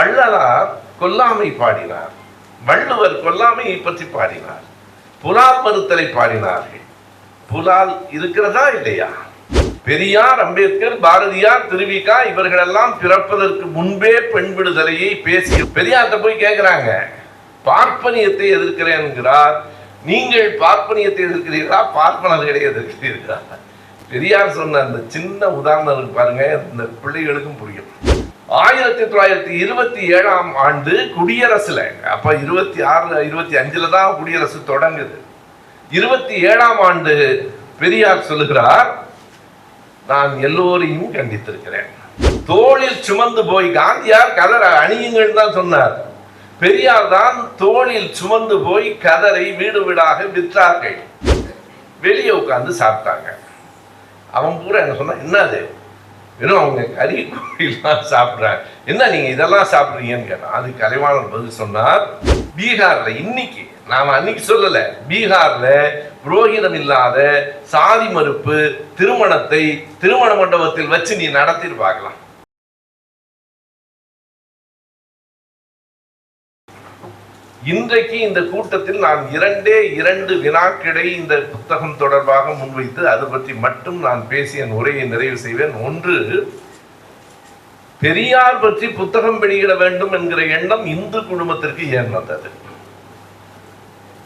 வள்ளலார் கொல்லாமை பாடினார். வள்ளுவர் கொல்லாமையை பற்றி பாடினார். புலால் மறுத்தலை பாடினார்கள். புலால் இருக்கிறதா இல்லையா? பெரியார் அம்பேத்கர் பாரதியார் திருவிகா இவர்களெல்லாம் பிறப்பதற்கு முன்பே பெண் விடுதலையை பேசி பெரியார்கிட்ட போய் கேட்கிறாங்க பார்ப்பனியத்தை எதிர்க்கிறேன்கிறார் நீங்கள் பார்ப்பனியத்தை எதிர்க்கிறீர்களா? பார்ப்பனர்களை எதிர்க்கிறீர்களா? பெரியார் சொன்ன அந்த சின்ன உதாரணம் பாருங்க. இந்த பிள்ளைகளுக்கும் புரியும். ஆயிரத்தி தொள்ளாயிரத்தி இருபத்தி ஏழாம் ஆண்டு குடியரசுல அப்ப இருபத்தி ஆறுல இருபத்தி அஞ்சுல தான் குடியரசு தொடங்குது. இருபத்தி ஏழாம் ஆண்டு பெரியார் சொல்லுகிறார் நான் எல்லோரையும் கண்டித்திருக்கிறேன். தோளில் சுமந்து போய் காந்தியார் கதரை அணியுங்கள் தான் சொன்னார். பெரியார் தான் தோளில் சுமந்து போய் கதரை வீடு வீடாக விற்றார்கள். வெளியே உட்கார்ந்து சாப்பிட்டாங்க. அவன் பூரா என்ன சொன்னா என்னது? வெறும் அவங்க கறி கோழிலாம் சாப்பிட்றாங்க. என்ன நீங்கள் இதெல்லாம் சாப்பிட்றீங்கன்னு கேட்டான் அது கலைவாணர் பதில் சொன்னார் பீகாரில் இன்னைக்கு நாம் அன்னைக்கு சொல்லலை பீகாரில் புரோகிதம் இல்லாத சாதி மறுப்பு திருமணத்தை திருமண மண்டபத்தில் வச்சு நீ நடத்திட்டு பார்க்கலாம். இன்றைக்கு இந்த கூட்டத்தில் நான் இரண்டே இரண்டு வினாக்களை இந்த புத்தகம் தொடர்பாக முன்வைத்து அது பற்றி மட்டும் நான் பேசி என் உரையை நிறைவு செய்வேன். ஒன்று பெரியார் பற்றி புத்தகம் வெளியிட வேண்டும் என்கிற எண்ணம் இந்து குடும்பத்திற்கு ஏன் வந்தது?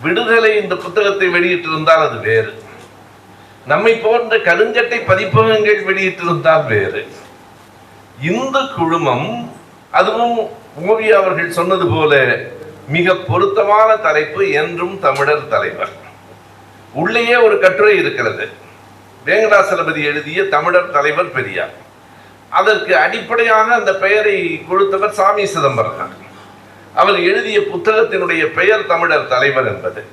விடுதலை இந்த புத்தகத்தை வெளியிட்டிருந்தால் அது வேறு. நம்மை போன்ற கருஞ்சட்டை பதிப்பகங்கள் வெளியிட்டிருந்தால் வேறு. இந்து குழுமம் அதுவும் ஓவியா அவர்கள் சொன்னது போல மிக பொருத்தமான தலைப்பு என்றும் தமிழர் தலைவர். உள்ளேயே ஒரு கட்டுரை இருக்கிறது. வேங்கடாசலபதி எழுதிய தமிழர் தலைவர் பெரியார். அதற்கு அடிப்படையாக அந்த பெயரை கொடுத்தவர் சாமி சிதம்பரம் அவர் எழுதிய புத்தகத்தினுடைய பெயர் தமிழர் தலைவர் என்பது.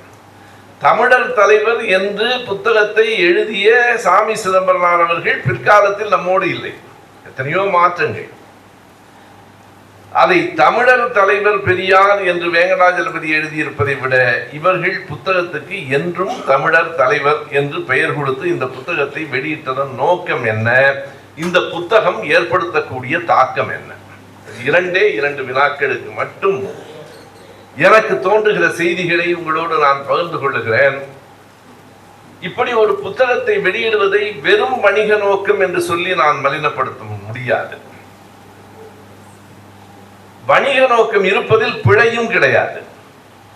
தமிழர் தலைவர் என்று புத்தகத்தை எழுதிய சாமி சிதம்பரனார் அவர்கள் பிற்காலத்தில் நம்மோடு இல்லை. எத்தனையோ மாற்றங்கள். அதை தமிழர் தலைவர் பெரியார் என்று வேங்கடாஜலபதி எழுதியிருப்பதை விட இவர்கள் புத்தகத்துக்கு என்றும் தமிழர் தலைவர் என்று பெயர் கொடுத்து இந்த புத்தகத்தை வெளியிட்டதன் நோக்கம் என்ன? இந்த புத்தகம் ஏற்படுத்தக்கூடிய தாக்கம் என்ன? இரண்டே இரண்டு வினாக்களுக்கு மட்டும் எனக்கு தோன்றுகிற செய்திகளை உங்களோடு நான் பகிர்ந்து கொள்ளுகிறேன். இப்படி ஒரு புத்தகத்தை வெளியிடுவதை வெறும் வணிக நோக்கம் என்று சொல்லி நான் மலினப்படுத்த முடியாது. வணிக நோக்கம் இருப்பதில் பிழையும் கிடையாது.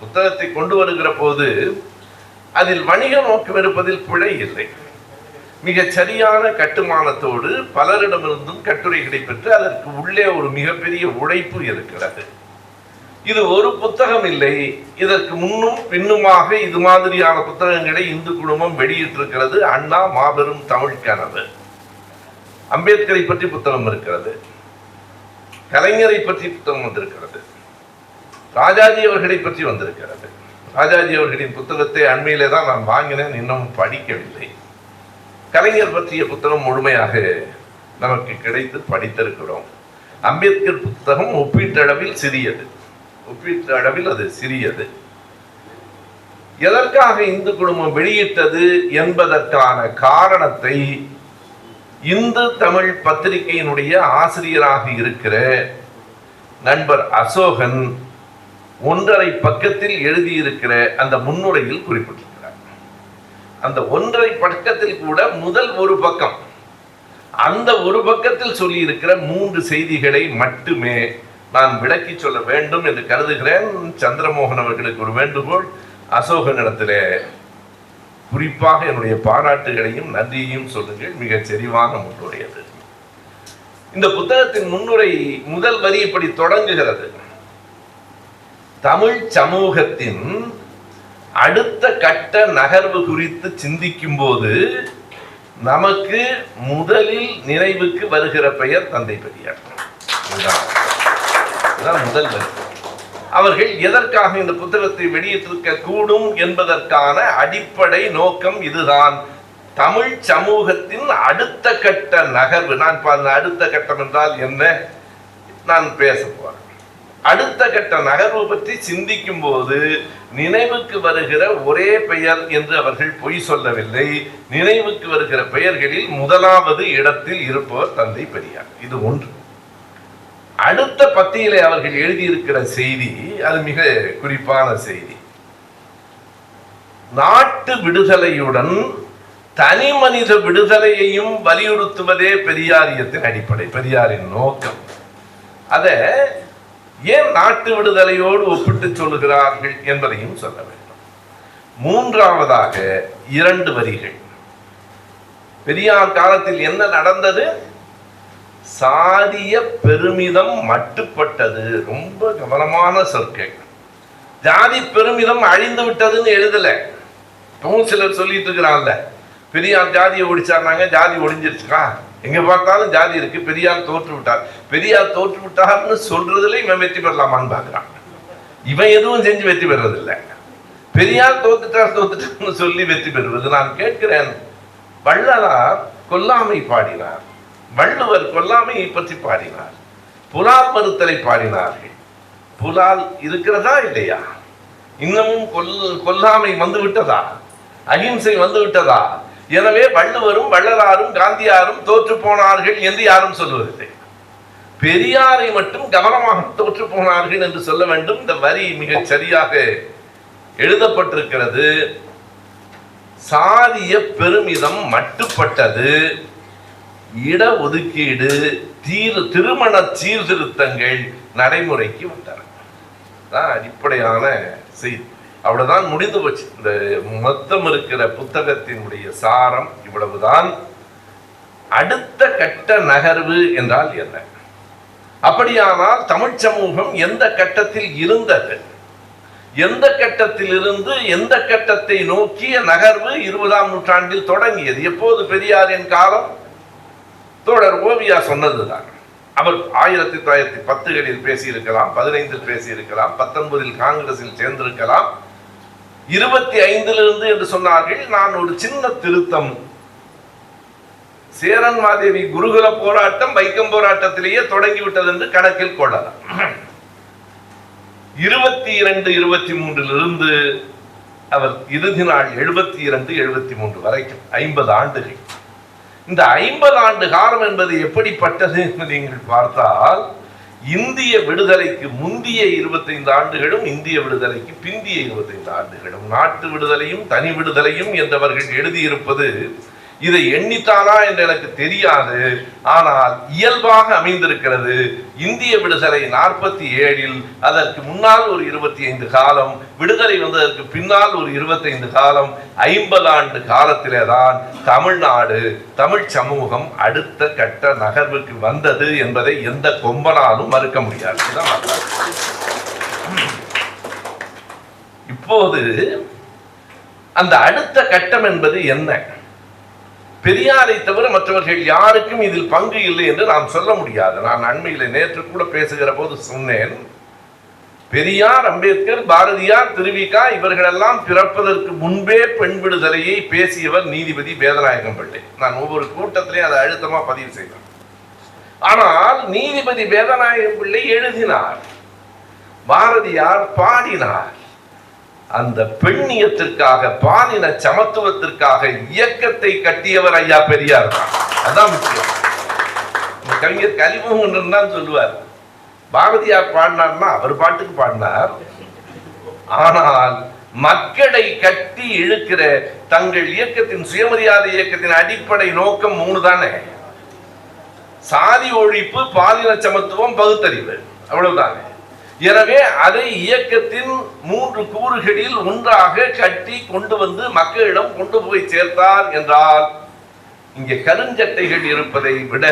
புத்தகத்தை கொண்டு வருகிற போது அதில் வணிக நோக்கம் இருப்பதில் பிழை இல்லை. மிக சரியான கட்டுமானத்தோடு பலரிடமிருந்தும் கட்டுரைகளை பெற்று அதற்கு உள்ளே ஒரு மிகப்பெரிய உழைப்பு இருக்கிறது. இது ஒரு புத்தகம் இல்லை. இதற்கு முன்னும் பின்னுமாக இது மாதிரியான புத்தகங்களை இந்து குடும்பம் வெளியிட்டிருக்கிறது. அண்ணா மாபெரும் தமிழ் கனவு. அம்பேத்கரை பற்றி புத்தகம் இருக்கிறது. கலைஞரை பற்றி புத்தகம் வந்திருக்கிறது. ராஜாஜி அவர்களை பற்றி வந்திருக்கிறது. ராஜாஜி அவர்களின் புத்தகத்தை அண்மையிலே தான் நான் வாங்கினேன் இன்னும் படிக்கவில்லை. கலைஞர் பற்றிய புத்தகம் முழுமையாக நமக்கு கிடைத்து படித்திருக்கிறோம். அம்பேத்கர் புத்தகம் ஒப்பீட்டளவில் சிறியது. ஒப்பீட்டளவில் அது சிறியது. எதற்காக இந்து குடும்பம் வெளியிட்டது என்பதற்கான காரணத்தை இந்து தமிழ் பத்திரிகையினுடைய ஆசிரியராக இருக்கிற நண்பர் அசோகன் ஒன்றரை பக்கத்தில் எழுதியிருக்கிற அந்த முன்னுரையில் குறிப்பிட்டிருக்கிறார். அந்த ஒன்றரை பக்கத்தில் கூட முதல் ஒரு பக்கம் அந்த ஒரு பக்கத்தில் சொல்லியிருக்கிற மூன்று செய்திகளை மட்டுமே நான் விளக்கி சொல்ல வேண்டும் என்று கருதுகிறேன். சந்திரமோகன் அவர்களுக்கு ஒரு வேண்டுகோள் அசோகனிடத்திலே குறிப்பாக என்னுடைய பாராட்டுகளையும் நன்றியையும் சொல்லுங்கள். மிகச் செறிவாக முன்னுடையது இந்த புத்தகத்தின் முன்னுரை முதல் வரி இப்படி தொடங்குகிறது. தமிழ் சமூகத்தின் அடுத்த கட்ட நகர்வு குறித்து சிந்திக்கும் போது நமக்கு முதலில் நினைவுக்கு வருகிற பெயர் தந்தை பெரியார். முதல் வரி. அவர்கள் எதற்காக இந்த புத்தகத்தை வெளியிட்டிருக்க கூடும் என்பதற்கான அடிப்படை நோக்கம் இதுதான். தமிழ் சமூகத்தின் அடுத்த கட்ட நகர்வு. நான் அடுத்த கட்டம் என்றால் என்ன? நான் பேச போறேன். அடுத்த கட்ட நகர்வு பற்றி சிந்திக்கும் போது நினைவுக்கு வருகிற ஒரே பெயர் என்று அவர்கள் பொய் சொல்லவில்லை. நினைவுக்கு வருகிற பெயர்களில் முதலாவது இடத்தில் இருப்பவர் தந்தை பெரியார். இது ஒன்று. அடுத்த பத்தியிலே அவர்கள் எழுதியிருக்கிற செய்தி அது மிக குறிப்பான செய்தி. நாட்டு விடுதலையுடன் தனி மனித விடுதலையையும் வலியுறுத்துவதே பெரியாரியத்தின் அடிப்படை பெரியாரின் நோக்கம். அத ஏன் நாட்டு விடுதலையோடு ஒப்பிட்டு சொல்லுகிறார்கள் என்பதையும் சொல்ல வேண்டும். மூன்றாவதாக இரண்டு வரிகள். பெரியார் காலத்தில் என்ன நடந்தது? சாதிய பெருமிதம் மட்டுப்பட்டது. ரொம்ப கவனமான சொற்கள். ஜாதி பெருமிதம் அழிந்து விட்டதுன்னு எழுதல. இப்பவும் சிலர் சொல்லிட்டு இருக்கிறான்ல பெரியார் ஜாதியை ஒழிச்சாருனாங்க ஜாதி ஒடிஞ்சிருச்சுக்கா எங்க பார்த்தாலும் ஜாதி இருக்கு. பெரியார் தோற்று விட்டார். பெரியார் தோற்று விட்டார்னு சொல்றதுல இவன் வெற்றி பெறலாமான்னு பாக்குறான் இவன் எதுவும் செஞ்சு வெற்றி பெறதில்லை பெரியார் தோத்துட்டார் தோத்துட்டார்னு சொல்லி வெற்றி பெறுவது. நான் கேட்கிறேன். வள்ளலார் கொல்லாமை பாடினார். வள்ளுவர் கொல்லாமையை பற்றி பாடினார். புலால் மறுத்தலை பாடினார்கள். புலால் இருக்கிறதா இல்லையா? இன்னமும் கொல் கொல்லாமை வந்து விட்டதா அகிம்சை வந்து விட்டதா எனவே வள்ளுவரும் வள்ளலாரும் காந்தியாரும் தோற்று போனார்கள் என்று யாரும் சொல்வதில்லை பெரியாரை மட்டும் கவனமாக தோற்று போனார்கள் என்று சொல்ல வேண்டும். இந்த வரி மிகச் சரியாக எழுதப்பட்டிருக்கிறது. சாதிய பெருமிதம் மட்டுப்பட்டது. இட ஒதுக்கீடு தீர் திருமண சீர்திருத்தங்கள் நடைமுறைக்கு வந்தன. தான் அடிப்படையான செய்தி. அவ்வளவுதான் முடிந்து போச்சு. இந்த மொத்தம் இருக்கிற புத்தகத்தினுடைய சாரம் இவ்வளவுதான். அடுத்த கட்ட நகர்வு என்றால் என்ன? அப்படியானால் தமிழ் சமூகம் எந்த கட்டத்தில் இருந்தது? எந்த கட்டத்திலிருந்து எந்த கட்டத்தை நோக்கிய நகர்வு இருபதாம் நூற்றாண்டில் தொடங்கியது? எப்போது பெரியாரின் காலம்? தோழர் ஓவியா சொன்னதுதான். அவர் ஆயிரத்தி தொள்ளாயிரத்தி பத்துகளில் பேசியிருக்கலாம் பதினைந்தில் பேசியிருக்கலாம் பத்தொன்பதில் காங்கிரஸில் சேர்ந்திருக்கலாம். இருபத்தி ஐந்திலிருந்து என்று சொன்னார்கள் நான் ஒரு சின்ன திருத்தம். சேரன் மாதேவி குருகுல போராட்டம் வைக்கம் போராட்டத்திலேயே தொடங்கிவிட்டது என்று கணக்கில் கொள்ளலாம். இருபத்தி இரண்டு இருபத்தி மூன்றிலிருந்து அவர் இறுதி நாள் எழுபத்தி இரண்டு எழுபத்தி மூன்று வரைக்கும் ஐம்பது ஆண்டுகள். இந்த ஐம்பது ஆண்டு காலம் என்பது எப்படிப்பட்டது என்று நீங்கள் பார்த்தால் இந்திய விடுதலைக்கு முந்திய இருபத்தைந்து ஆண்டுகளும் இந்திய விடுதலைக்கு பிந்திய இருபத்தைந்து ஆண்டுகளும் நாட்டு விடுதலையும் தனி விடுதலையும் என்றவர்கள் எழுதியிருப்பது இதை எண்ணித்தானா என்று எனக்கு தெரியாது. ஆனால் இயல்பாக அமைந்திருக்கிறது. இந்திய விடுதலை நாற்பத்தி ஏழில் அதற்கு முன்னால் ஒரு இருபத்தி ஐந்து காலம் விடுதலை வந்ததற்கு பின்னால் ஒரு இருபத்தைந்து காலம் ஐம்பது ஆண்டு காலத்திலே தான் தமிழ்நாடு தமிழ் சமூகம் அடுத்த கட்ட நகர்வுக்கு வந்தது என்பதை எந்த கொம்பனாலும் மறுக்க முடியாது. இப்போது அந்த அடுத்த கட்டம் என்பது என்ன? பெரியாரை தவிர மற்றவர்கள் யாருக்கும் இதில் பங்கு இல்லை என்று நாம் சொல்ல முடியாது. நான் அண்மையில் நேற்று கூட பேசுகிற போது சொன்னேன். பெரியார் அம்பேத்கர் பாரதியார் திருவிகா இவர்களெல்லாம் பிறப்பதற்கு முன்பே பெண் விடுதலையை பேசியவர் நீதிபதி வேதநாயகம் பிள்ளை நான் ஒவ்வொரு கூட்டத்திலையும் அதை அழுத்தமா பதிவு செய்தேன் ஆனால் நீதிபதி வேதநாயகம் பிள்ளை எழுதினார். பாரதியார் பாடினார். அந்த பெண்ணியத்திற்காக பாலின சமத்துவத்திற்காக இயக்கத்தை கட்டியவர் ஐயா பெரியார் தான். அதான் முக்கியம். இந்த கவிஞர் கலிமுகன் தான் சொல்லுவார். பாரதியார் பாடினார்னா அவர் பாட்டுக்கு பாடினார். ஆனால் மக்களை கட்டி இழுக்கிற தங்கள் இயக்கத்தின் சுயமரியாதை இயக்கத்தின் அடிப்படை நோக்கம் மூணு தானே. சாதி ஒழிப்பு பாலின சமத்துவம் பகுத்தறிவு. அவ்வளவுதானே. எனவே அதை இயக்கத்தின் மூன்று கூறுகளில் ஒன்றாக கட்டி கொண்டு வந்து மக்களிடம் கொண்டு போய் சேர்த்தார் என்றால் இங்கே கருஞ்சட்டைகள் இருப்பதை விட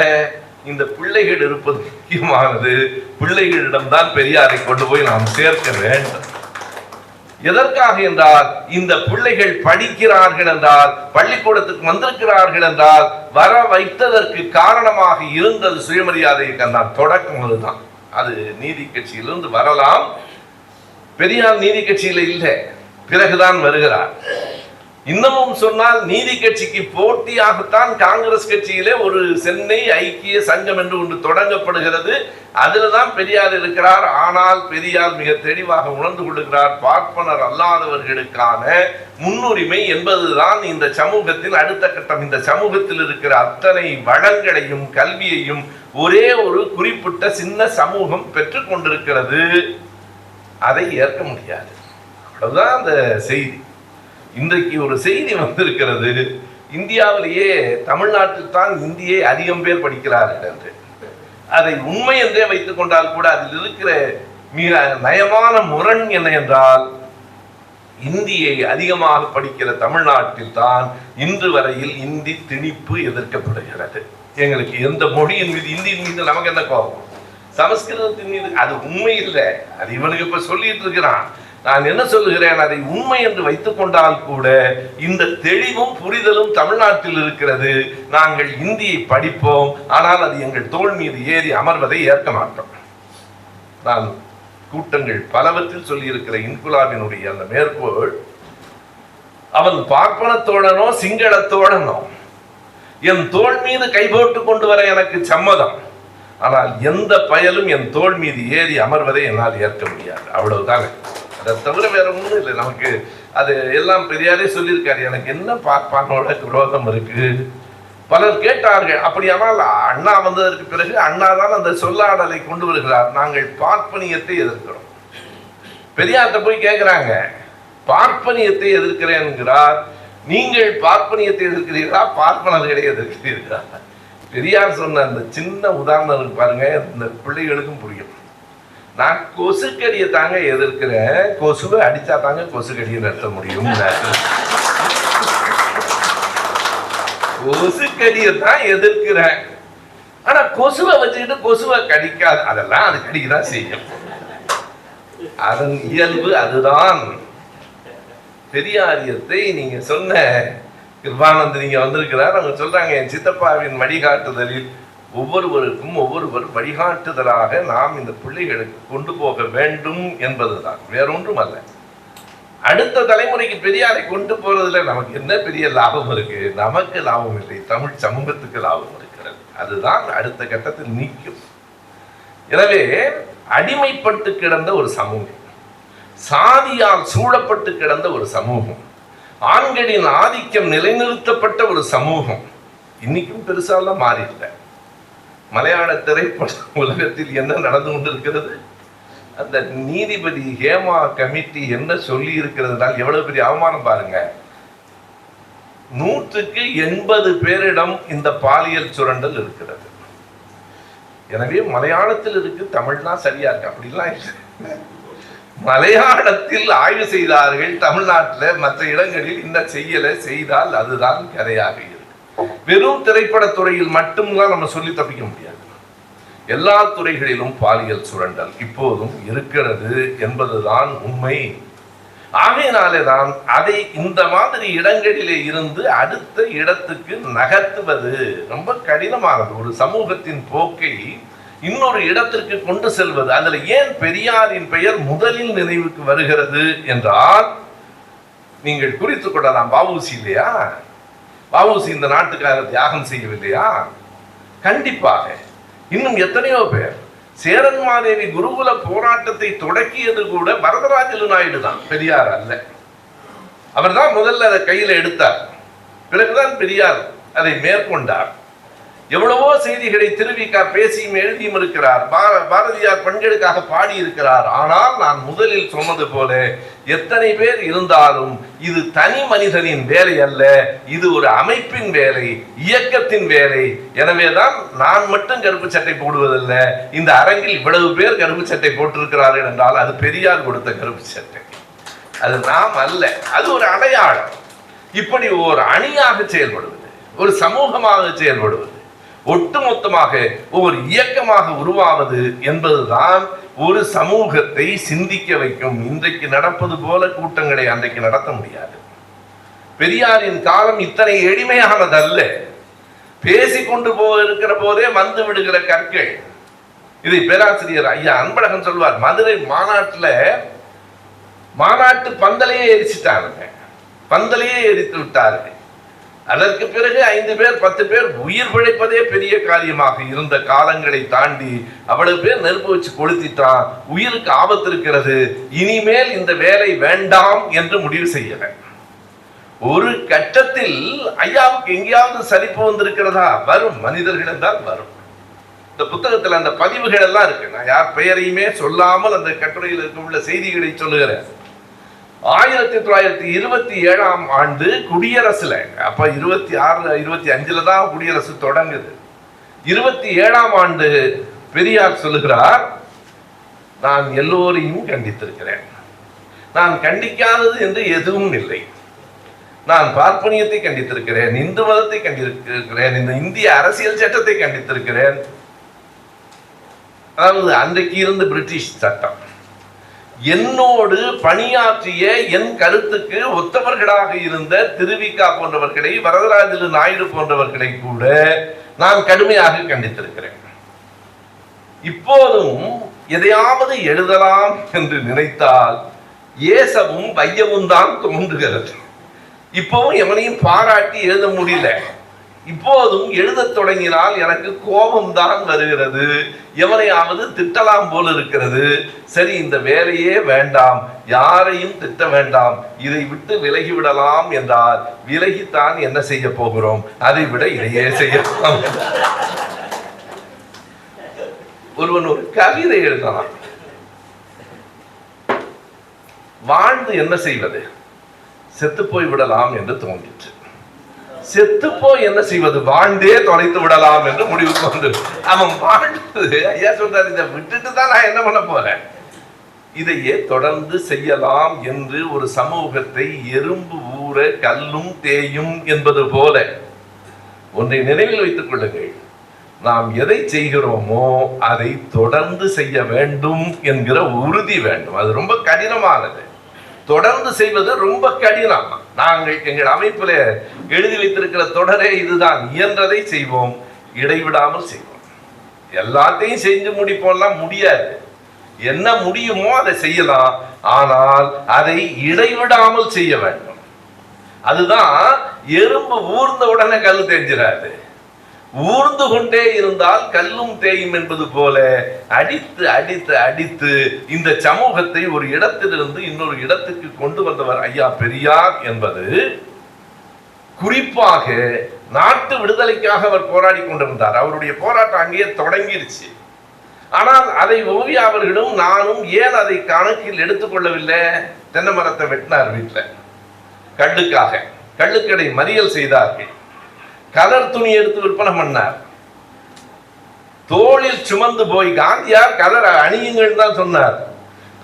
இந்த பிள்ளைகள் இருப்பது முக்கியமானது. பிள்ளைகளிடம்தான் பெரியாரை கொண்டு போய் நாம் சேர்க்க வேண்டும். எதற்காக என்றால் இந்த பிள்ளைகள் படிக்கிறார்கள் என்றால் பள்ளிக்கூடத்துக்கு வந்திருக்கிறார்கள் என்றால் வர வைத்ததற்கு காரணமாக இருந்தது சுயமரியாதைக்கு நான் தொடக்கம் அதுதான். அது நீதி கட்சியிலிருந்து வரலாம். பெரியார் நீதி கட்சியில இல்லை. பிறகுதான் வருகிறார். இன்னமும் சொன்னால் நீதி கட்சிக்கு போட்டியாகத்தான் காங்கிரஸ் கட்சியிலே ஒரு சென்னை ஐக்கிய சங்கம் என்று ஒன்று தொடங்கப்படுகிறது. அதில் தான் பெரியார் இருக்கிறார். ஆனால் பெரியார் மிக தெளிவாக உணர்ந்து கொள்கிறார். பார்ப்பனர் அல்லாதவர்களுக்கான முன்னுரிமை என்பதுதான் இந்த சமூகத்தின் அடுத்த கட்டம். இந்த சமூகத்தில் இருக்கிற அத்தனை வளங்களையும் கல்வியையும் ஒரே ஒரு குறிப்பிட்ட சின்ன சமூகம் பெற்றுக்கொண்டிருக்கிறது. அதை ஏற்க முடியாது. அவ்வளவுதான் அந்த செய்தி. இன்றைக்கு ஒரு செய்தி வந்திருக்கிறது. இந்தியாவிலேயே தமிழ்நாட்டில் தான் இந்தியை அதிகம் பேர் படிக்கிறார்கள் என்று. அதை உண்மை என்றே வைத்துக் கொண்டால் கூட அதில் இருக்கிற மிக நயமான முரண் என்ன என்றால் இந்தியை அதிகமாக படிக்கிற தமிழ்நாட்டில் தான் இன்று வரையில் இந்தி திணிப்பு எதிர்க்கப்படுகிறது. எங்களுக்கு எந்த மொழியின் மீது இந்தியின் மீது நமக்கு என்ன கோபம்? சமஸ்கிருதத்தின் மீது அது உண்மை இல்லை. அது இவனுக்கு இப்ப சொல்லிட்டு இருக்கிறான். நான் என்ன சொல்லுகிறேன்? அதை உண்மை என்று வைத்துக் கொண்டால் கூட இந்த தெளிவும் புரிதலும் தமிழ்நாட்டில் இருக்கிறது. நாங்கள் இந்தியை படிப்போம். ஆனால் அது எங்கள் தோள் மீது ஏறி அமர்வதை ஏற்க மாட்டோம். நான் கூட்டங்கள் பலவற்றில் சொல்லியிருக்கிற இன்குலாவினுடைய அந்த மேற்கோள் அவன் பார்ப்பனத்தோழனோ சிங்களத்தோழனோ என் தோள் மீது கை போட்டு கொண்டு வர எனக்கு சம்மதம். ஆனால் எந்த பயலும் என் தோள் மீது ஏறி அமர்வதை என்னால் ஏற்க முடியாது. அவ்வளவுதானே. அதை தவிர வேற ஒன்றும் இல்லை. நமக்கு அது எல்லாம் பெரியாரே சொல்லியிருக்காரு. எனக்கு என்ன பார்ப்பானோட விரோதம் இருக்கு? பலர் கேட்டார்கள் அப்படியானால் அண்ணா வந்ததற்கு பிறகு அண்ணா தான் அந்த சொல்லாடலை கொண்டு வருகிறார். நாங்கள் பார்ப்பனியத்தை எதிர்க்கிறோம். பெரியார்கிட்ட போய் கேட்கிறாங்க பார்ப்பனியத்தை எதிர்க்கிறேன் என்கிறார். நீங்கள் பார்ப்பனியத்தை எதிர்க்கிறீர்களா? பார்ப்பனர்களை எதிர்க்கிறீர்களா? பெரியார் சொன்ன அந்த சின்ன உதாரணம் பாருங்க. இந்த பிள்ளைகளுக்கும் புரியும். நான் கொசுக்கடியை தாங்க எதிர்க்கிறேன். கொசுவை அடிச்சா தாங்க கொசுக்கடியை நிறுத்த முடியும். கொசுக்கடியை தான் எதிர்க்கிறேன். ஆனா கொசுவை வச்சுக்கிட்டு கொசுவை கடிக்காது. அதெல்லாம் அது கடிக்கதான் செய்யும். அதன் இயல்பு அதுதான். பெரியாரியத்தை நீங்க சொன்ன கிருபானந்த் நீங்க வந்திருக்கிறார். அவங்க சொல்றாங்க என் சித்தப்பாவின் வழிகாட்டுதலில் ஒவ்வொருவருக்கும் ஒவ்வொருவர் வழிகாட்டுதலாக நாம் இந்த பிள்ளைகளுக்கு கொண்டு போக வேண்டும் என்பதுதான். வேறொன்றும் அல்ல அடுத்த தலைமுறைக்கு பெரியாரை கொண்டு போறதுல நமக்கு என்ன பெரிய லாபம் இருக்கு? நமக்கு லாபம் இல்லை. தமிழ் சமூகத்துக்கு லாபம் இருக்கிறது. அதுதான் அடுத்த கட்டத்தில் நீக்கும். எனவே அடிமைப்பட்டு கிடந்த ஒரு சமூகம் சாதியால் சூழப்பட்டு கிடந்த ஒரு சமூகம் ஆண்களின் ஆதிக்கம் நிலைநிறுத்தப்பட்ட ஒரு சமூகம் இன்னைக்கும் பெருசாலாம் மாறி இல்லை மலையாள திரைப்படம் உலகத்தில் என்ன நடந்து கொண்டிருக்கிறது? அந்த நீதிபதி ஹேமா கமிட்டி என்ன சொல்லி இருக்கிறதுனால் எவ்வளவு பெரிய அவமானம் பாருங்க. நூற்றுக்கு எண்பது பேரிடம் இந்த பாலியல் சுரண்டல் இருக்கிறது. எனவே மலையாளத்தில் இருக்கு தமிழ்னா சரியா இருக்கு அப்படிலாம் இல்லை. மலையாளத்தில் ஆய்வு செய்தார்கள் தமிழ்நாட்டில் மற்ற இடங்களில் இந்த செய்யலை செய்தால் அதுதான் கதையாக வெறும் திரைப்பட துறையில் மட்டும்தான் நம்ம சொல்லி தப்பிக்க முடியாது. எல்லா துறைகளிலும் பாலியல் சுரண்டல் இப்போதும் இருக்கிறது என்பதுதான் உண்மை. ஆகையினாலே தான் அதை இந்த மாதிரி இடங்களிலே இருந்து அடுத்த இடத்துக்கு நகர்த்துவது ரொம்ப கடினமானது. ஒரு சமூகத்தின் போக்கை இன்னொரு இடத்திற்கு கொண்டு செல்வது அதுல ஏன் பெரியாரின் பெயர் முதலில் நினைவுக்கு வருகிறது என்றால் நீங்கள் குறித்துக் கொள்ளலாம். பாவூசி இல்லையா? பாவூசி இந்த நாட்டுக்காக தியாகம் செய்யவில்லையா? கண்டிப்பாக. இன்னும் எத்தனையோ பேர். சேரன்மாதேவி குருகுல போராட்டத்தை தொடக்கியது கூட வரதராஜலு நாயுடு தான். பெரியார் அல்ல. அவர் தான் முதல்ல அதை கையில் எடுத்தார். பிறகுதான் பெரியார் அதை மேற்கொண்டார். எவ்வளவோ செய்திகளை திருவிக்கா பேசியும் எழுதியும் இருக்கிறார். பாரதியார் பெண்களுக்காக பாடி இருக்கிறார் ஆனால் நான் முதலில் சொன்னது போல எத்தனை பேர் இருந்தாலும் இது தனி மனிதனின் வேலை அல்ல. இது ஒரு அமைப்பின் வேலை இயக்கத்தின் வேலை. எனவேதான் நான் மட்டும் கருப்பு சட்டை போடுவதில்லை இந்த அரங்கில் இவ்வளவு பேர் கருப்பு சட்டை போட்டிருக்கிறார்கள் என்றால் அது பெரியார் கொடுத்த கருப்பு சட்டை அது நாம் அல்ல அது ஒரு அடையாளம். இப்படி ஒரு அணியாக செயல்படுவது ஒரு சமூகமாக செயல்படுவது ஒட்டுமொத்தமாக ஒரு இயக்கமாக உருவாவது என்பதுதான் ஒரு சமூகத்தை சிந்திக்க வைக்கும். இன்றைக்கு நடப்பது போல கூட்டங்களை அன்றைக்கு நடத்த முடியாது. பெரியாரின் காலம் இத்தனை எளிமையானதல்ல. பேசிக்கொண்டு போ இருக்கிற போதே வந்து விடுகிற கற்கள். இதை பேராசிரியர் ஐயா அன்பழகன் சொல்வார் மதுரை மாநாட்டுல மாநாட்டு பந்தலையே எரிச்சிட்டாருங்க. பந்தலையே எரித்து விட்டாருங்க. அதற்கு பிறகு ஐந்து பேர் பத்து பேர் உயிர் பிழைப்பதே பெரிய காரியமாக இருந்த காலங்களை தாண்டி அவ்வளவு பேர் நெருப்பு வச்சு கொளுத்திட்டான். உயிருக்கு ஆபத்து இருக்கிறது. இனிமேல் இந்த வேலை வேண்டாம் என்று முடிவு செய்யல. ஒரு கட்டத்தில் ஐயாவுக்கு எங்கேயாவது சலிப்பு வந்திருக்கிறதா? வரும். மனிதர்கள் தான் வரும். இந்த புத்தகத்தில் அந்த பதிவுகள் எல்லாம் இருக்கு. நான் யார் பெயரையுமே சொல்லாமல் அந்த கட்டுரையில் இருக்க உள்ள செய்திகளை சொல்லுகிறேன். ஆயிரத்தி தொள்ளாயிரத்தி இருபத்தி ஏழாம் ஆண்டு குடியரசுல அப்ப இருபத்தி ஆறுல இருபத்தி அஞ்சுல தான் குடியரசு தொடங்குது. இருபத்தி ஏழாம் ஆண்டு பெரியார் சொல்லுகிறார் நான் எல்லோரையும் கண்டித்திருக்கிறேன். நான் கண்டிக்காதது என்று எதுவும் இல்லை. நான் பார்ப்பனியத்தை கண்டித்திருக்கிறேன் இந்து மதத்தை கண்டித்திருக்கிறேன் இந்த இந்திய அரசியல் சட்டத்தை கண்டித்திருக்கிறேன். அதாவது அன்றைக்கு இருந்த பிரிட்டிஷ் சட்டம். என்னோடு பணியாற்றிய என் கருத்துக்கு ஒத்தவர்களாக இருந்த திருவிக்கா போன்றவர்களை வரதராஜலு நாயுடு போன்றவர்களை கூட நான் கடுமையாக கண்டித்திருக்கிறேன். இப்போதும் எதையாவது எழுதலாம் என்று நினைத்தால் ஏசவும் வையவும் தான் தோன்றுகிறது. இப்பவும் எவனையும் பாராட்டி எழுத முடியல. இப்போதும் எழுதத் தொடங்கினால் எனக்கு கோபம்தான் வருகிறது. எவரையாவது திட்டலாம் போல இருக்கிறது. சரி இந்த வேலையே வேண்டாம். யாரையும் திட்ட வேண்டாம். இதை விட்டு விலகி விடலாம் என்றால் விலகித்தான் என்ன செய்ய போகிறோம்? அதை விட இதையே செய்யலாம் ஒருவன் ஒரு கவிதை எழுதலாம் வாழ்ந்து என்ன செய்வது? செத்து போய் விடலாம் என்று தோன்றிற்று. செத்து போய் என்ன செய்வது? வாழ்ந்தே தொலைத்து விடலாம் என்று முடிவுக்கு வந்து அவன் வாழ்ந்தது ஐயா சொல்றாரு இதை விட்டுட்டு தான் நான் என்ன பண்ண போறேன்? இதையே தொடர்ந்து செய்யலாம் என்று ஒரு சமூகத்தை எறும்பு ஊற கல்லும் தேயும் என்பது போல. ஒன்றை நினைவில் வைத்துக் கொள்ளுங்கள். நாம் எதை செய்கிறோமோ அதை தொடர்ந்து செய்ய வேண்டும் என்கிற உறுதி வேண்டும். அது ரொம்ப கடினமானது. தொடர்ந்து செய்வது ரொம்ப கடினம். நாங்கள் எங்கள் அமைப்பில் எழுதி வைத்திருக்கிற தொடரே இதுதான். இயன்றதை செய்வோம் இடைவிடாமல் செய்வோம். எல்லாத்தையும் செஞ்சு முடிப்போம்லாம் முடியாது. என்ன முடியுமோ அதை செய்யலாம். ஆனால் அதை இடைவிடாமல் செய்ய வேண்டும். அதுதான் எறும்பு ஊர்ந்த உடனே கல் தெரிஞ்சிடாது ஊர்ந்து கொண்டே இருந்தால் கல்லும் தேயும் என்பது போல அடித்து அடித்து அடித்து இந்த சமூகத்தை ஒரு இடத்திலிருந்து இன்னொரு இடத்துக்கு கொண்டு வந்தவர் ஐயா பெரியார் என்பது குறிப்பாக நாட்டு விடுதலைக்காக அவர் போராடி கொண்டிருந்தார். அவருடைய போராட்டம் அங்கேயே தொடங்கிருச்சு. ஆனால் அதை ஓவியா அவர்களும் நானும் ஏன் அதை கணக்கில் எடுத்துக்கொள்ளவில்லை? தென்னை மரத்தை வெட்டினார் வீட்டில். கல்லுக்காக. கள்ளுக்கடை மறியல் செய்தார்கள். கலர் துணி எடுத்து விற்பனை பண்ணார். தோளில் சுமந்து போய் காந்தியார் கலர் அணியுங்கள் தான் சொன்னார்.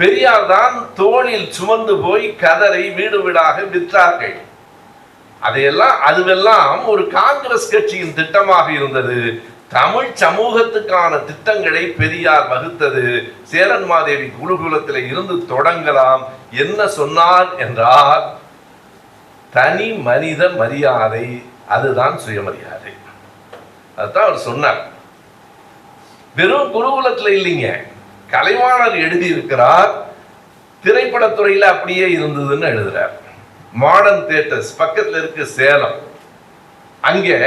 பெரியார் தான் தோளில் சுமந்து போய் கதரை வீடு வீடாக விற்றார்கள். அதையெல்லாம் அதுவெல்லாம் ஒரு காங்கிரஸ் கட்சியின் திட்டமாக இருந்தது. தமிழ் சமூகத்துக்கான திட்டங்களை பெரியார் வகுத்தது. சேரன் மாதேவி குருகுலத்தில் இருந்து தொடங்கலாம். என்ன சொன்னார் என்றால் தனி மனித மரியாதை அதுதான் சுயமரியாதை. அதுதான் அவர் சொன்னார். வெறும் குருகுலத்தில் இல்லைங்க. கலைவாணர் எழுதியிருக்கிறார். திரைப்படத்துறையில் அப்படியே இருந்ததுன்னு எழுதுறார். மாடர்ன் தியேட்டர்ஸ் பக்கத்தில் இருக்கு சேலம். அங்கே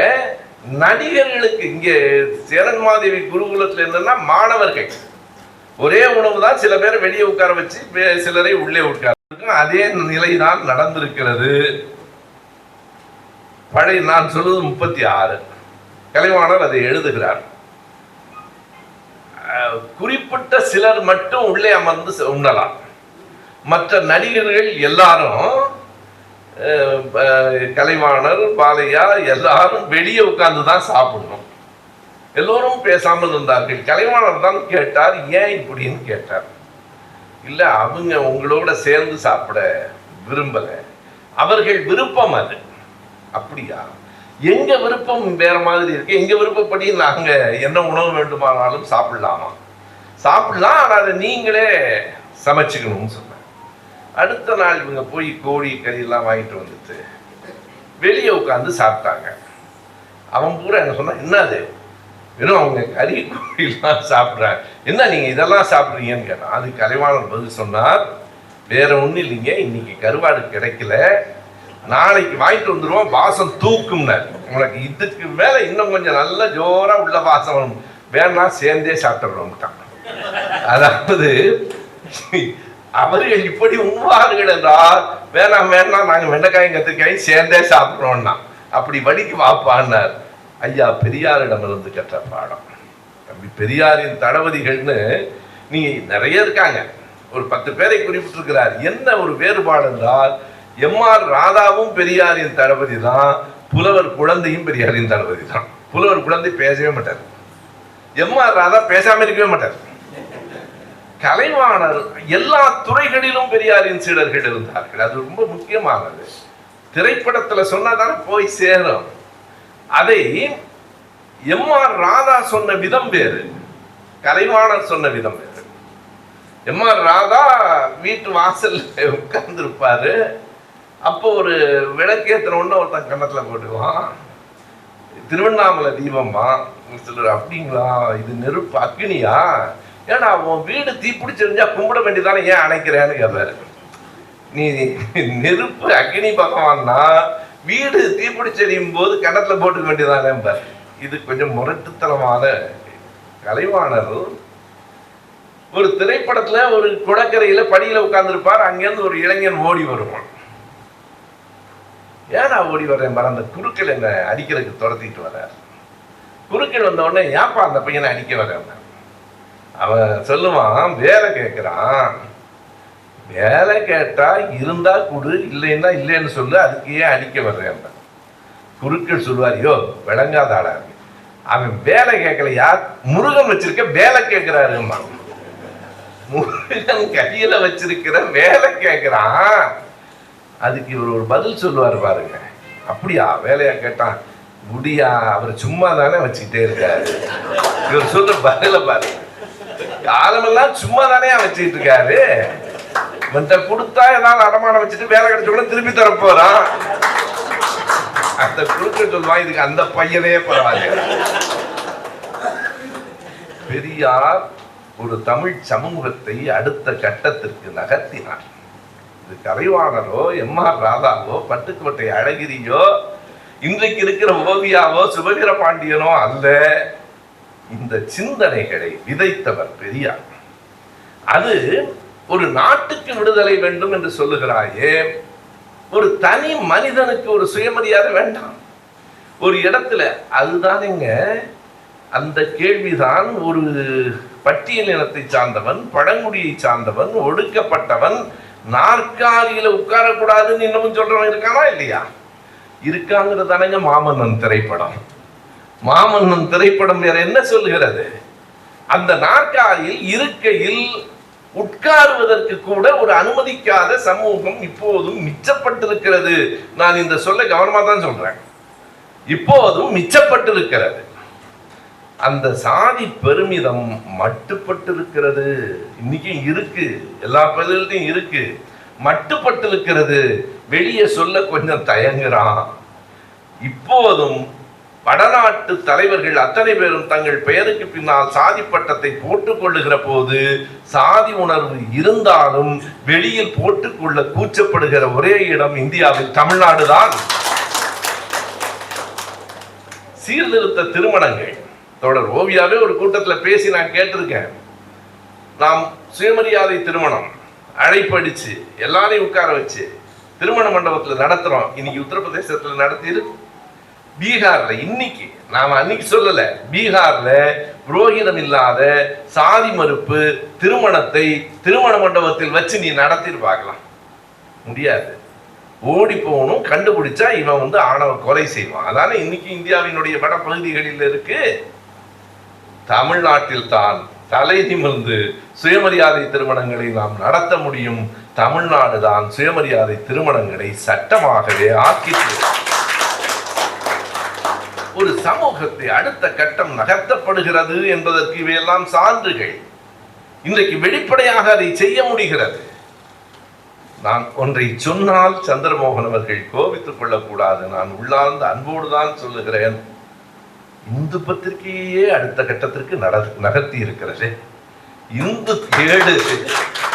நடிகர்களுக்கு இங்கே சேரன் மாதேவி குருகுலத்தில் என்னன்னா மாணவர்கள். ஒரே உணவு தான் சில பேர் வெளியே உட்கார வச்சு சிலரை உள்ளே உட்கார அதே நிலைதான் நடந்திருக்கிறது. பழைய நான் சொல்வது முப்பத்தி ஆறு. கலைவாணர் அதை எழுதுகிறார். குறிப்பிட்ட சிலர் மட்டும் உள்ளே அமர்ந்து ச- உண்ணலாம். மற்ற நடிகர்கள் எல்லாரும் கலைவாணர் பாலையா எல்லாரும் வெளியே உட்கார்ந்து தான் சாப்பிடணும். எல்லோரும் பேசாமல் இருந்தார்கள். கலைவாணர் தான் கேட்டார் ஏன் இப்படின்னு கேட்டார்? இல்ல அவங்க உங்களோட சேர்ந்து சாப்பிட விரும்பல. அவர்கள் விருப்பம் அது. அப்படியா? எங்க விருப்பம் வேற மாதிரி இருக்கு? எங்க விருப்பப்படி நாங்க என்ன உணவு வேண்டுமானாலும் சாப்பிடலாமா? சாப்பிடலாம் ஆனால் அதை நீங்களே சமைச்சுக்கணும்னு சொன்னேன். அடுத்த நாள் இவங்க போய் கோழி கறி எல்லாம் வாங்கிட்டு வந்துட்டு வெளியே உட்காந்து சாப்பிட்டாங்க. அவன் பூரா என்ன சொன்னா என்னது? வெறும் அவங்க கறி கோழிலாம் சாப்பிட்றாங்க. என்ன நீங்க இதெல்லாம் சாப்பிட்றீங்கன்னு கேட்டான். அது கலைவாணர் பதில் சொன்னார் வேற ஒன்றும் இல்லைங்க இன்னைக்கு கருவாடு கிடைக்கல. நாளைக்கு வாங்கிட்டு வந்துருவோம் வாசம் தூக்கும்னார். உனக்கு இதுக்கு மேல இன்னும் கொஞ்சம் நல்ல ஜோரா உள்ள வாசம் வரும். வேணா சேர்ந்தே சாப்பிட்டுறோம்ட்டான் அதாவது அவர்கள் இப்படி உண்வார்கள் என்றால் வேணாம் வேணாம் நாங்கள் வெண்டைக்காயும் கத்திரிக்காயும் சேர்ந்தே சாப்பிட்றோம்னா. அப்படி வடிக்கு வாப்பான்னார். ஐயா பெரியாரிடமிருந்து கற்ற பாடம். தம்பி பெரியாரின் தளபதிகள்னு நீங்க நிறைய இருக்காங்க. ஒரு பத்து பேரை குறிப்பிட்டிருக்கிறார். என்ன ஒரு வேறுபாடு என்றால் எம்ஆர் ராதாவும் பெரியாரின் தளபதி தான் புலவர் குழந்தையும் பெரியாரின் தளபதி தான். புலவர் குழந்தை பேசவே மாட்டார். எம்ஆர் ராதா பேசாம இருக்கவே மாட்டார். கலைவாணர் எல்லா துறைகளிலும் பெரியாரின் சீடர்கள் இருந்தார்கள். அது ரொம்ப முக்கியமானது. திரைப்படத்தில் சொன்னாதான போய் சேரும். அதை எம்ஆர் ராதா சொன்ன விதம் வேறு. கலைவாணர் சொன்ன விதம் வேறு. எம்ஆர் ராதா வீட்டு வாசல்ல உட்கார்ந்துருப்பாரு. அப்போ ஒரு விளக்கேத்தின உடனே ஒருத்தன் கன்னத்துல போட்டுக்குவான். திருவண்ணாமலை தீபமா சிலர் அப்படிங்களா? இது நெருப்பு அக்னியா? ஏன்னா உன் வீடு தீப்பிடிச்சிருந்தா கும்பிட வேண்டியதானே ஏன் அணைக்கிறேன்னு கேட்பாரு நீ நெருப்பு அக்னி பகவான்னா வீடு தீப்பிடிச்செறியும் போது கிணத்துல போட்டுக்க வேண்டியதானே பார் இது கொஞ்சம் முரட்டுத்தனமான கலைவாணர். ஒரு திரைப்படத்துல ஒரு குளக்கரையில படியில உட்கார்ந்துருப்பார். அங்கேருந்து ஒரு இளைஞன் ஓடி வருவான். ஏன் நான் ஓடி வர்றேன்? பாரு அந்த குறுக்கள் என்ன அடிக்கிறதுக்கு துரத்திட்டு வர்றார். குறுக்கள் வந்த உடனே ஏன்ப்பா அந்த பையனை அடிக்க வரேன் அவன் சொல்லுவான் வேலை கேட்குறான் வேலை கேட்டா இருந்தா கொடு இல்லைன்னா இல்லைன்னு சொல்லு அதுக்கு ஏன் அடிக்க வர்றேன். குறுக்கள் சொல்லுவார் யோ விளங்காத ஆளா இருக்கு. அவன் வேலை கேட்கல யார் முருகன் வச்சிருக்க வேலை கேட்கிறாருமா முருகன் கையில வச்சிருக்கிற வேலை கேட்கிறான் அதுக்கு இவர் ஒரு பதில் சொல்லுவார் பாருங்க. அப்படியா? வேலையா கேட்டான் முடியா? அவர் சும்மா தானே வச்சுக்கிட்டே இருக்காரு. இவர் சொல்ற பதில பாருங்க காலமெல்லாம் சும்மா தானே வச்சுக்கிட்டு இருக்காரு. இவன்கிட்ட கொடுத்தா ஏதாவது அடமானம் வச்சுட்டு வேலை கிடைச்ச உடனே திருப்பி தரப்போறான் போறான் அந்த குழுக்க சொல்லுவான் இதுக்கு அந்த பையனே பரவாயில்ல. பெரியார் ஒரு தமிழ் சமூகத்தை அடுத்த கட்டத்திற்கு நகர்த்தினார். இது கலைவாணரோ எம் ஆர் ராதாவோ பட்டுக்கோட்டை அழகிரியோ இன்றைக்கு இருக்கிற ஓவியாவோ சுபவீர பாண்டியனோ அல்ல. இந்த சிந்தனைகளை விதைத்தவர் பெரியார். அது ஒரு நாட்டுக்கு விடுதலை வேண்டும் என்று சொல்லுகிறாயே ஒரு தனி மனிதனுக்கு ஒரு சுயமரியாதை வேண்டாம். ஒரு இடத்துல அதுதானேங்க அந்த கேள்விதான் ஒரு பட்டியல் இனத்தை சார்ந்தவன் பழங்குடியை சார்ந்தவன் ஒடுக்கப்பட்டவன் நாற்காலியில உட்காரக்கூடாதுன்னு இன்னமும் சொல்றவன் இருக்கானா இல்லையா? இருக்காங்கிறதானங்க மாமன்னன் திரைப்படம். மாமன்னன் திரைப்படம் வேற என்ன சொல்லுகிறது? அந்த நாற்காலியில் இருக்கையில் உட்காருவதற்கு கூட ஒரு அனுமதிக்காத சமூகம் இப்போதும் மிச்சப்பட்டிருக்கிறது. நான் இந்த சொல்ல கவனமா தான் சொல்றேன். இப்போதும் மிச்சப்பட்டிருக்கிறது. அந்த சாதி பெருமிதம் மட்டுப்பட்டிருக்கிறது. இன்னைக்கும் இருக்கு. எல்லா பகுதிகளிலும் இருக்கு. மட்டுப்பட்டிருக்கிறது. வெளியே சொல்ல கொஞ்சம் தயங்குறான். இப்போதும் வடநாட்டு தலைவர்கள் அத்தனை பேரும் தங்கள் பெயருக்கு பின்னால் சாதி பட்டத்தை போட்டுக் கொள்ளுகிற போது சாதி உணர்வு இருந்தாலும் வெளியில் போட்டுக்கொள்ள கூச்சப்படுகிற ஒரே இடம் இந்தியாவில் தமிழ்நாடு தான் சீர்திருத்த திருமணங்கள். தொடர் ஓவியாவே ஒரு கூட்டத்தில் பேசி நான் கேட்டிருக்கேன். நாம் சுயமரியாதை திருமணம் அழைப்படிச்சு எல்லாரையும் உட்கார வச்சு திருமண மண்டபத்தில் நடத்துகிறோம் இன்னைக்கு உத்தரப்பிரதேசத்தில் நடத்தியிருக்கு பீகாரில் இன்னைக்கு நாம் அன்னைக்கு சொல்லலை பீகாரில் புரோகிதம் இல்லாத சாதி மறுப்பு திருமணத்தை திருமண மண்டபத்தில் வச்சு நீ நடத்திட்டு பார்க்கலாம். முடியாது. ஓடி போகணும் கண்டுபிடிச்சா இவன் வந்து ஆணவ கொலை செய்வான். அதானே இன்னைக்கு இந்தியாவினுடைய வட பகுதிகளில் இருக்குது தமிழ்நாட்டில் தான் தலை நிமிர்ந்து சுயமரியாதை திருமணங்களை நாம் நடத்த முடியும். தமிழ்நாடு தான் சுயமரியாதை திருமணங்களை சட்டமாகவே ஆக்கிற்று. ஒரு சமூகத்தை அடுத்த கட்டம் நகர்த்தப்படுகிறது என்பதற்கு இவையெல்லாம் சான்றுகள். இன்றைக்கு வெளிப்படையாக அதை செய்ய முடிகிறது. நான் ஒன்றை சொன்னால் சந்திரமோகன் அவர்கள் கோபித்துக் கொள்ளக்கூடாது. நான் உள்ளார்ந்த அன்போடு தான் சொல்லுகிறேன். இந்து பத்திரிகையே அடுத்த கட்டத்திற்கு நட நகர்த்தி இருக்கிறது. இந்து கேடு.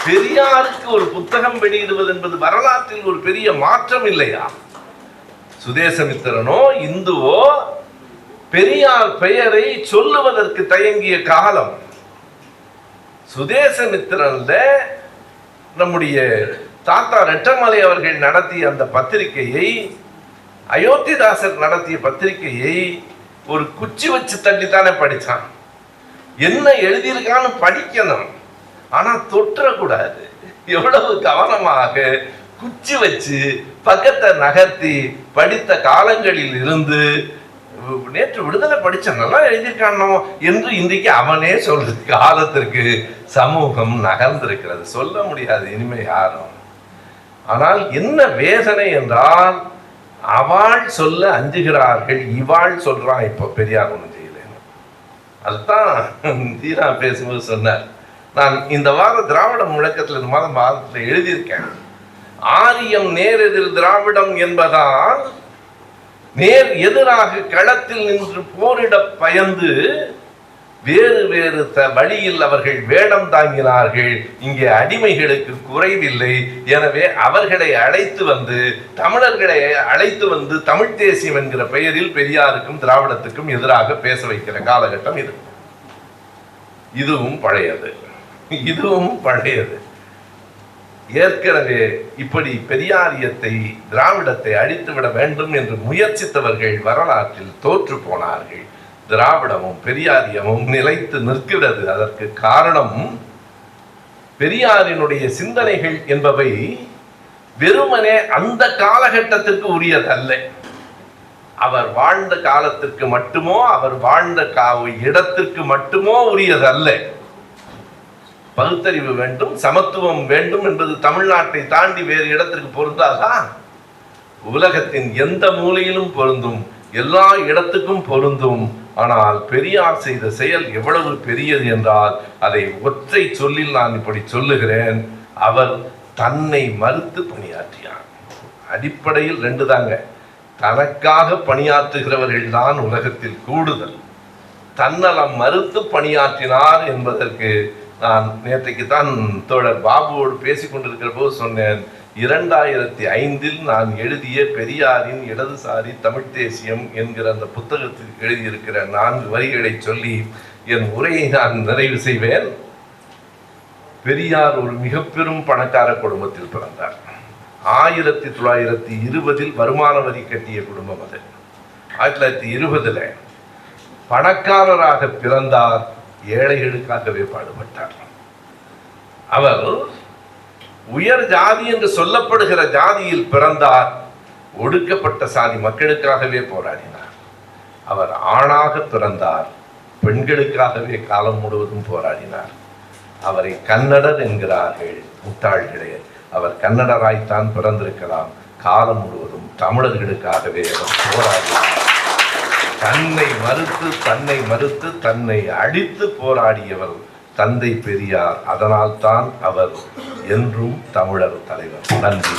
பெரியாருக்கு ஒரு புத்தகம் வெளியிடுவது என்பது வரலாற்றில் ஒரு பெரிய மாற்றம் இல்லையா? சுதேசமித்திரனோ இந்துவோ பெரியார் பெயரை சொல்லுவதற்கு தயங்கிய காலம் சுதேசமித்திரன்ல நம்முடைய தாத்தா ரெட்டமலை அவர்கள் நடத்திய அந்த பத்திரிகையை அயோத்திதாசர் நடத்திய பத்திரிகையை ஒரு குச்சி வச்சு தள்ளித்தானே படிச்சான். என்ன எழுதியிருக்கான்னு படிக்கணும். ஆனா தொற்றக்கூடாது எவ்வளவு கவனமாக குச்சி வச்சு பக்கத்தை நகர்த்தி படித்த காலங்களில் இருந்து நேற்று விடுதலை படிச்ச நல்லா எழுதியிருக்கானோ என்று இன்றைக்கு அவனே சொல்றது காலத்திற்கு சமூகம் நகர்ந்திருக்கிறது. சொல்ல முடியாது இனிமே யாரும். ஆனால் என்ன வேதனை என்றால் அவள் சொல்ல அஞ்சுகிறார்கள் இவாள் சொல்றான் இப்ப பெரியார் ஒன்றும் செய்யலைன்னு அதுதான் தீரா பேசும்போது சொன்னார். நான் இந்த வாரம் திராவிட முழக்கத்தில் இந்த மாதம் வாரத்தில் எழுதியிருக்கேன். ஆரியம் நேரெதிர் திராவிடம் என்பதால் நேர் எதிராக களத்தில் நின்று போரிட பயந்து வேறு வேறு த வழியில் அவர்கள் வேடம் தாங்கினார்கள். இங்கே அடிமைகளுக்கு குறைவில்லை. எனவே அவர்களை அழைத்து வந்து தமிழர்களை அழைத்து வந்து தமிழ் தேசியம் என்கிற பெயரில் பெரியாருக்கும் திராவிடத்துக்கும் எதிராக பேச வைக்கிற காலகட்டம் இது. இதுவும் பழையது. இதுவும் பழையது. ஏற்கனவே இப்படி பெரியாரியத்தை திராவிடத்தை அழித்துவிட வேண்டும் என்று முயற்சித்தவர்கள் வரலாற்றில் தோற்று போனார்கள். திராவிடமும் பெரியாரியமும் நிலைத்து நிற்கிறது. அதற்கு காரணம் பெரியாரினுடைய சிந்தனைகள் என்பவை வெறுமனே அந்த காலகட்டத்திற்கு உரியதல்ல. அவர் வாழ்ந்த காலத்திற்கு மட்டுமோ அவர் வாழ்ந்த கா இடத்திற்கு மட்டுமோ உரியதல்ல. பகுத்தறிவு வேண்டும் சமத்துவம் வேண்டும் என்பது தமிழ்நாட்டை தாண்டி வேறு இடத்திற்கு பொருந்தாதா? உலகத்தின் எந்த மூலையிலும் பொருந்தும் எல்லா இடத்துக்கும் பொருந்தும். ஆனால் பெரியார் செய்த செயல் எவ்வளவு பெரியது என்றால் அதை ஒற்றை சொல்லில் நான் இப்படி சொல்லுகிறேன். அவர் தன்னை மறுத்து பணியாற்றினார் அடிப்படையில் ரெண்டு தாங்க. தனக்காக பணியாற்றுகிறவர்கள் தான் உலகத்தில் கூடுதல். தன்னலம் மறுத்து பணியாற்றினார் என்பதற்கு நான் நேற்றைக்கு தான் தோழர் பாபுவோடு பேசிக் கொண்டிருக்கிற போது சொன்னேன். இரண்டாயிரத்தி ஐந்தில் நான் எழுதிய பெரியாரின் இடதுசாரி தமிழ்த் தேசியம் என்கிற அந்த புத்தகத்தில் எழுதியிருக்கிற நான்கு வரிகளை சொல்லி என் உரையை நான் நிறைவு செய்வேன். பெரியார் ஒரு மிக பெரும் பணக்கார குடும்பத்தில் பிறந்தார். ஆயிரத்தி தொள்ளாயிரத்தி இருபதில் வருமான வரி கட்டிய குடும்பம் அது. ஆயிரத்தி தொள்ளாயிரத்தி இருபதுல பணக்காரராக பிறந்தார் ஏழைகளுக்காகவே பாடுபட்டார். அவர் உயர் ஜாதி என்று சொல்லப்படுகிற ஜாதியில் பிறந்தார். ஒடுக்கப்பட்ட சாதி மக்களுக்காகவே போராடினார். அவர் ஆணாக பிறந்தார். பெண்களுக்காகவே காலம் முழுவதும் போராடினார். அவரை கன்னடர் என்கிறார்கள் முட்டாள்களே. அவர் கன்னடராய்த்தான் பிறந்திருக்கலாம். காலம் முழுவதும் தமிழர்களுக்காகவே அவர் போராடினார். தன்னை மறுத்து தன்னை மறுத்து தன்னை அடித்து போராடியவர் தந்தை பெரியார் அதனால்தான் அவர் என்றும் தமிழர் தலைவர். நன்றி.